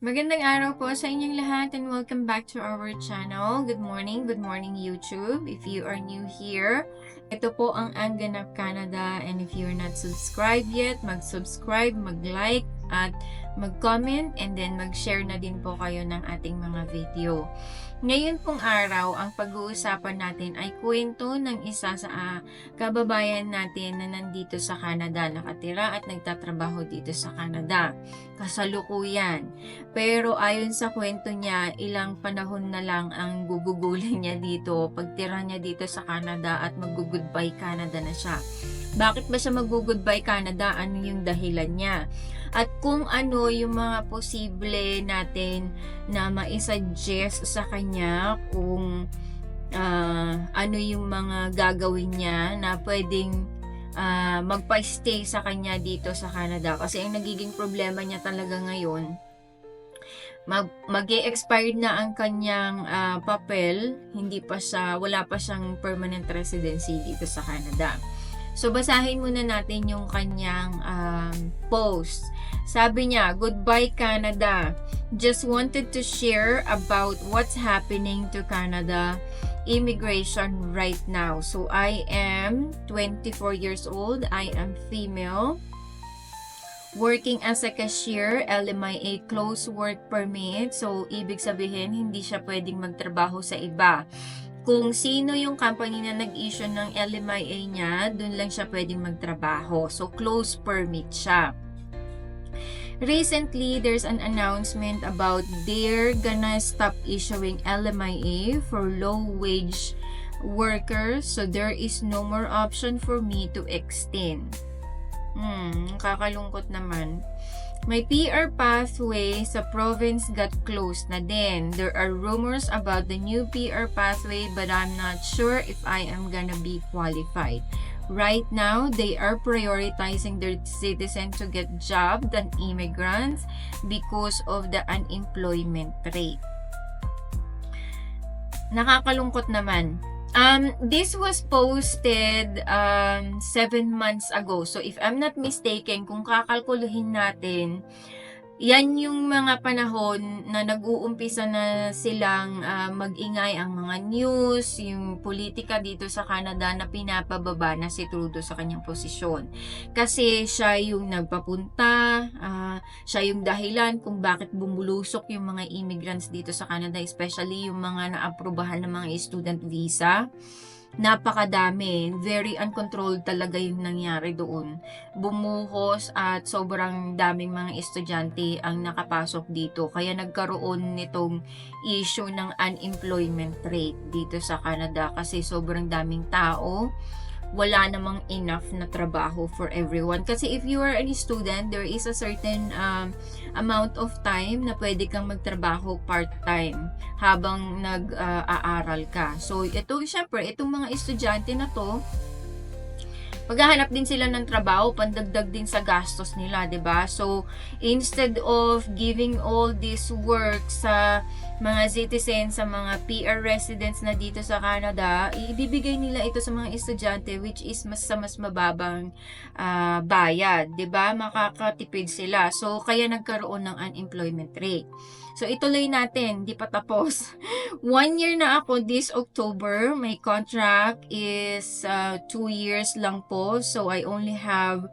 Magandang araw po sa inyong lahat and welcome back to our channel. Good morning, good morning YouTube. If you are new here, ito po ang Anganap Canada and if you're not subscribed yet, mag-subscribe, mag-like at mag-comment and then mag-share na din po kayo ng ating mga video. Ngayon pong araw, ang pag-uusapan natin ay kwento ng isa sa ah, kababayan natin na nandito sa Canada, nakatira at nagtatrabaho dito sa Canada. Kasalukuyan. Pero ayon sa kwento niya, ilang panahon na lang ang gugugulin niya dito, pagtira niya dito sa Canada at mag-goodbye Canada na siya. Bakit ba siya mag-goodbye Canada? Ano yung dahilan niya? At kung ano yung mga posible natin na maisuggest sa kanya kung ah, ano yung mga gagawin niya na pwedeng ah, magpa-stay sa kanya dito sa Canada. Kasi ang nagiging problema niya talaga ngayon, mag mag expire na ang kanyang ah, papel, hindi pa siya, wala pa siyang permanent residency dito sa Canada. So, basahin muna natin yung kanyang um, post. Sabi niya, Goodbye Canada. Just wanted to share about what's happening to Canada immigration right now. So, I am 24 years old. I am female. Working as a cashier, LMIA close work permit. So, ibig sabihin, hindi siya pwedeng magtrabaho sa iba kung sino yung company na nag-issue ng LMIA niya, dun lang siya pwedeng magtrabaho. So, close permit siya. Recently, there's an announcement about they're gonna stop issuing LMIA for low-wage workers. So, there is no more option for me to extend. Hmm, kakalungkot naman. My PR pathway sa province got closed na din. There are rumors about the new PR pathway but I'm not sure if I am gonna be qualified. Right now, they are prioritizing their citizens to get jobs than immigrants because of the unemployment rate. Nakakalungkot naman. Um, this was posted um, seven months ago. So, if I'm not mistaken, kung kakalkuluhin natin, yan yung mga panahon na nag-uumpisa na silang ah, mag-ingay ang mga news, yung politika dito sa Canada na pinapababa na si Trudeau sa kanyang posisyon. Kasi siya yung nagpapunta, ah, siya yung dahilan kung bakit bumulusok yung mga immigrants dito sa Canada, especially yung mga naaprubahan ng mga student visa napakadami. Very uncontrolled talaga yung nangyari doon. Bumuhos at sobrang daming mga estudyante ang nakapasok dito. Kaya nagkaroon nitong issue ng unemployment rate dito sa Canada kasi sobrang daming tao wala namang enough na trabaho for everyone. Kasi if you are a student, there is a certain um, amount of time na pwede kang magtrabaho part-time habang nag-aaral ka. So, ito, syempre, itong mga estudyante na to, maghahanap din sila ng trabaho, pandagdag din sa gastos nila, 'di ba? So, instead of giving all this work sa mga citizens, sa mga PR residents na dito sa Canada, ibibigay nila ito sa mga estudyante which is mas sa mas mababang ah, bayad, 'di ba? Makakatipid sila. So, kaya nagkaroon ng unemployment rate. So, ituloy natin, di pa tapos. One year na ako this October. My contract is uh, two years lang po. So, I only have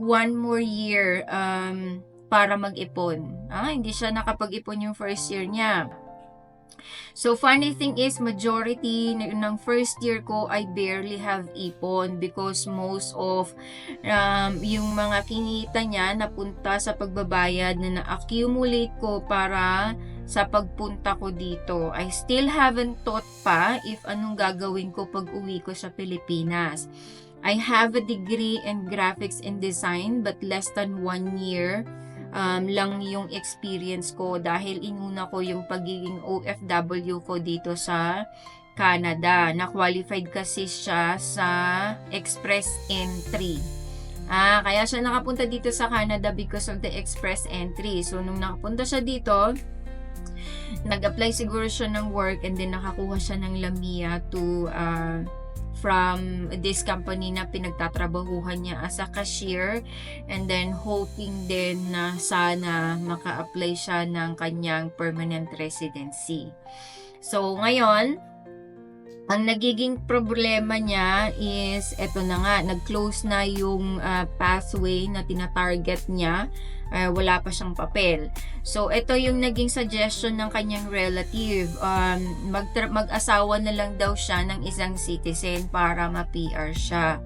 one more year um, para mag-ipon. Ah, hindi siya nakapag-ipon yung first year niya. So, funny thing is, majority ng first year ko, I barely have ipon because most of um, yung mga kinita niya napunta sa pagbabayad na na-accumulate ko para sa pagpunta ko dito. I still haven't thought pa if anong gagawin ko pag uwi ko sa Pilipinas. I have a degree in graphics and design but less than one year um, lang yung experience ko dahil inuna ko yung pagiging OFW ko dito sa Canada. Na-qualified kasi siya sa Express Entry. Ah, kaya siya nakapunta dito sa Canada because of the Express Entry. So, nung nakapunta siya dito, nag-apply siguro siya ng work and then nakakuha siya ng Lamia to uh, from this company na pinagtatrabahuhan niya as a cashier and then hoping din na sana maka-apply siya ng kanyang permanent residency. So ngayon, ang nagiging problema niya is eto na nga, nag-close na yung ah, pathway na tina-target niya. Ah, wala pa siyang papel. So, ito yung naging suggestion ng kanyang relative. Um, mag mag-asawa na lang daw siya ng isang citizen para ma-PR siya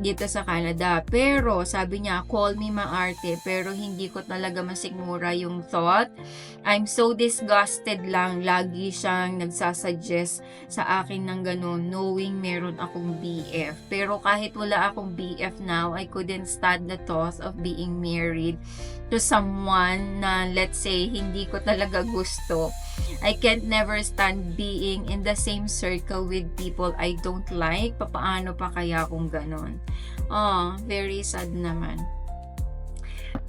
dito sa Canada. Pero, sabi niya, call me maarte, pero hindi ko talaga masigmura yung thought. I'm so disgusted lang. Lagi siyang nagsasuggest sa akin ng ganun, knowing meron akong BF. Pero kahit wala akong BF now, I couldn't stand the thought of being married to someone na let's say hindi ko talaga gusto. I can't never stand being in the same circle with people I don't like. Papaano pa kaya kung ganon? Oh, very sad naman.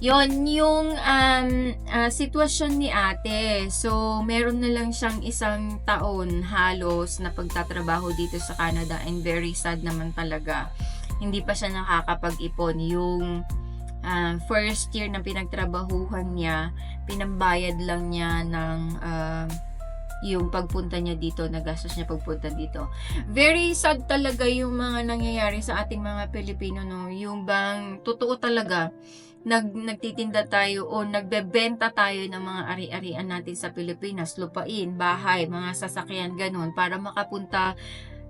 Yon yung um, ah, sitwasyon ni ate. So, meron na lang siyang isang taon halos na pagtatrabaho dito sa Canada and very sad naman talaga. Hindi pa siya nakakapag-ipon. Yung ah, first year na pinagtrabahuhan niya, pinambayad lang niya ng ah, yung pagpunta niya dito, nagastos niya pagpunta dito. Very sad talaga yung mga nangyayari sa ating mga Pilipino, no? Yung bang, totoo talaga, nag, nagtitinda tayo o nagbebenta tayo ng mga ari-arian natin sa Pilipinas, lupain, bahay, mga sasakyan, ganun, para makapunta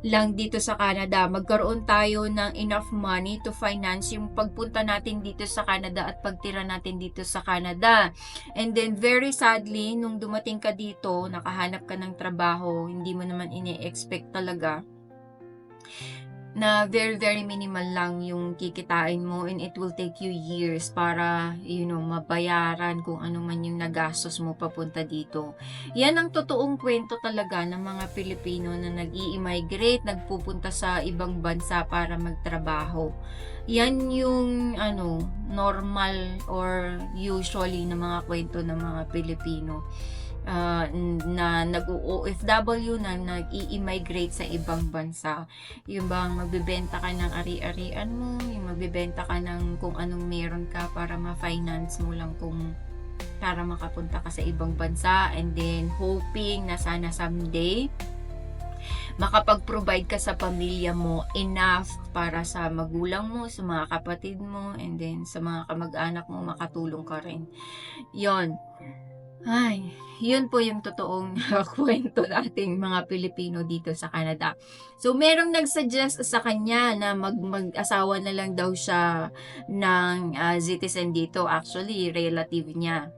lang dito sa Canada. Magkaroon tayo ng enough money to finance yung pagpunta natin dito sa Canada at pagtira natin dito sa Canada. And then very sadly, nung dumating ka dito, nakahanap ka ng trabaho, hindi mo naman ini-expect talaga na very very minimal lang yung kikitain mo and it will take you years para you know mabayaran kung ano man yung nagastos mo papunta dito. Yan ang totoong kwento talaga ng mga Pilipino na nag-i-immigrate, nagpupunta sa ibang bansa para magtrabaho. Yan yung ano normal or usually na mga kwento ng mga Pilipino uh, na nag-OFW na nag-i-immigrate sa ibang bansa. Yung bang magbebenta ka ng ari-arian mo, yung magbebenta ka ng kung anong meron ka para ma-finance mo lang kung para makapunta ka sa ibang bansa and then hoping na sana someday makapag-provide ka sa pamilya mo enough para sa magulang mo, sa mga kapatid mo, and then sa mga kamag-anak mo makatulong ka rin. Yon. Ay, yun po yung totoong kwento nating mga Pilipino dito sa Canada. So, merong nagsuggest sa kanya na mag mag-asawa na lang daw siya ng ah, citizen dito. Actually, relative niya.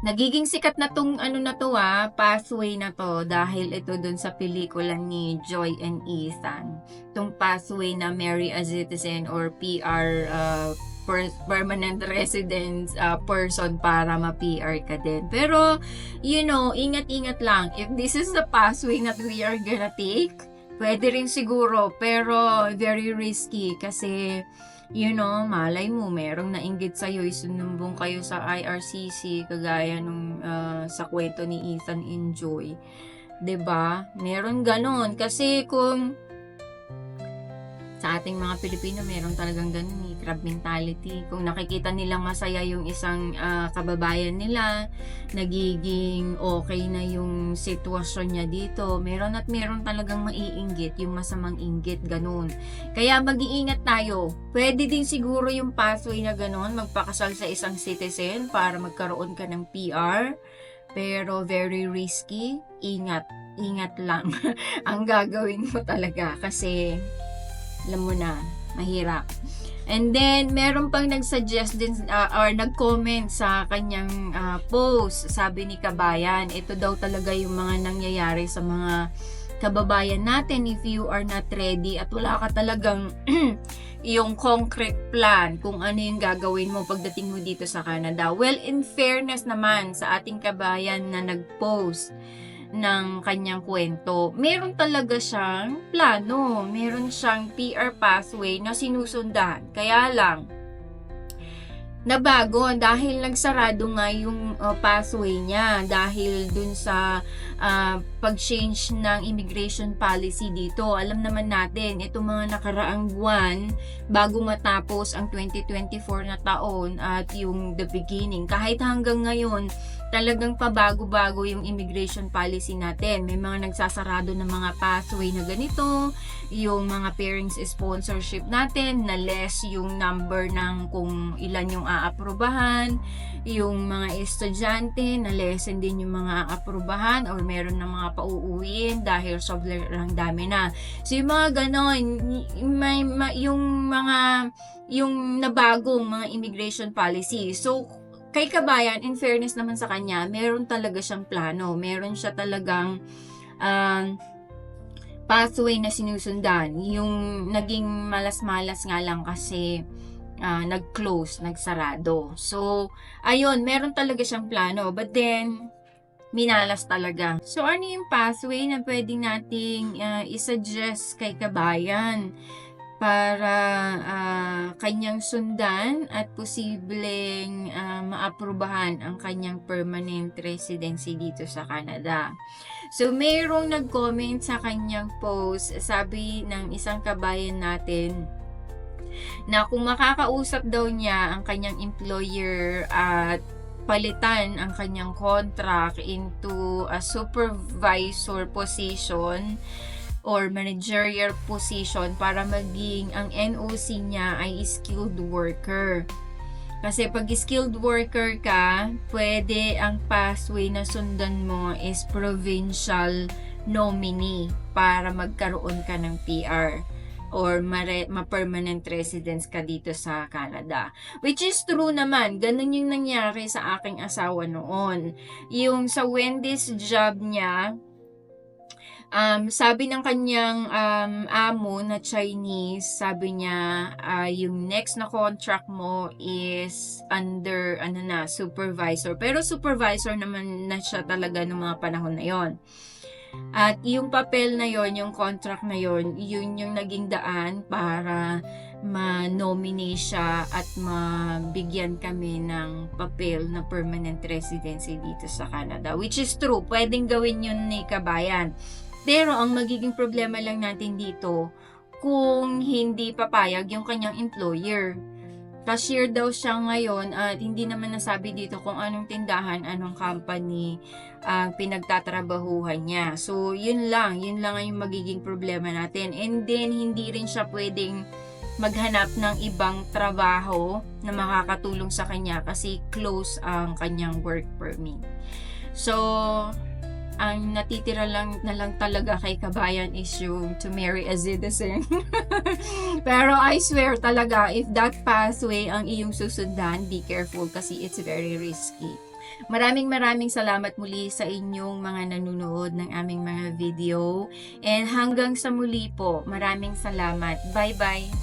Nagiging sikat na tong ano na to ah, pathway na to dahil ito dun sa pelikula ni Joy and Ethan. Tong pathway na marry a citizen or PR uh, per- permanent residence uh, person para ma-PR ka din. Pero, you know, ingat-ingat lang. If this is the pathway that we are gonna take, pwede rin siguro. Pero, very risky kasi you know, malay mo, merong nainggit sa'yo, isunumbong kayo sa IRCC, kagaya nung uh, sa kwento ni Ethan Enjoy. ba? Meron ganon. Kasi kung sa ating mga Pilipino, meron talagang ganun eh, crab mentality. Kung nakikita nilang masaya yung isang ah, kababayan nila, nagiging okay na yung sitwasyon niya dito, meron at meron talagang maiinggit, yung masamang inggit, ganun. Kaya mag-iingat tayo. Pwede din siguro yung pathway na ganun, magpakasal sa isang citizen para magkaroon ka ng PR. Pero very risky, ingat, ingat lang ang gagawin mo talaga kasi alam mo na, mahirap. And then, meron pang nag-suggest din uh, or nag-comment sa kanyang uh, post. Sabi ni Kabayan, ito daw talaga yung mga nangyayari sa mga kababayan natin if you are not ready at wala ka talagang yung concrete plan kung ano yung gagawin mo pagdating mo dito sa Canada. Well, in fairness naman sa ating kabayan na nag-post, ng kanyang kwento, meron talaga siyang plano, meron siyang PR pathway na sinusundan. Kaya lang, nabago dahil nagsarado nga yung uh, pathway niya dahil dun sa uh, pag-change ng immigration policy dito. Alam naman natin, itong mga nakaraang buwan bago matapos ang 2024 na taon at yung the beginning. Kahit hanggang ngayon, talagang pabago-bago yung immigration policy natin. May mga nagsasarado ng mga pathway na ganito, yung mga parents sponsorship natin na less yung number ng kung ilan yung aaprubahan, yung mga estudyante na lessen din yung mga aaprubahan or meron ng mga pauuwiin dahil sobrang dami na. So yung mga ganon, may, ma- yung mga yung nabagong mga immigration policy. So kay Kabayan, in fairness naman sa kanya, meron talaga siyang plano. Meron siya talagang um, pathway na sinusundan. Yung naging malas-malas nga lang kasi ah, nag-close, nagsarado. So, ayun, meron talaga siyang plano. But then, minalas talaga. So, ano yung pathway na pwede nating ah, isuggest kay kabayan para ah, kanyang sundan at posibleng ah, maaprubahan ang kanyang permanent residency dito sa Canada. So, mayroong nag-comment sa kanyang post, sabi ng isang kabayan natin, na kung makakausap daw niya ang kanyang employer at palitan ang kanyang contract into a supervisor position or managerial position para maging ang NOC niya ay skilled worker. Kasi pag skilled worker ka, pwede ang pathway na sundan mo is provincial nominee para magkaroon ka ng PR or ma-permanent residence ka dito sa Canada. Which is true naman. Ganun yung nangyari sa aking asawa noon. Yung sa Wendy's job niya, um, sabi ng kanyang um, amo na Chinese, sabi niya, ah, yung next na contract mo is under, ano na, supervisor. Pero supervisor naman na siya talaga ng mga panahon na yon. At yung papel na yon, yung contract na yon, yun yung naging daan para ma-nominate siya at mabigyan kami ng papel na permanent residency dito sa Canada. Which is true, pwedeng gawin yun ni Kabayan. Pero ang magiging problema lang natin dito, kung hindi papayag yung kanyang employer. Cashier daw siya ngayon at hindi naman nasabi dito kung anong tindahan, anong company ang pinagtatrabahuhan niya. So, yun lang. Yun lang ang magiging problema natin. And then, hindi rin siya pwedeng maghanap ng ibang trabaho na makakatulong sa kanya kasi close ang kanyang work permit. So, ang natitira lang na lang talaga kay kabayan is yung to marry a citizen. Pero I swear talaga, if that pathway ang iyong susundan, be careful kasi it's very risky. Maraming maraming salamat muli sa inyong mga nanonood ng aming mga video. And hanggang sa muli po, maraming salamat. Bye-bye!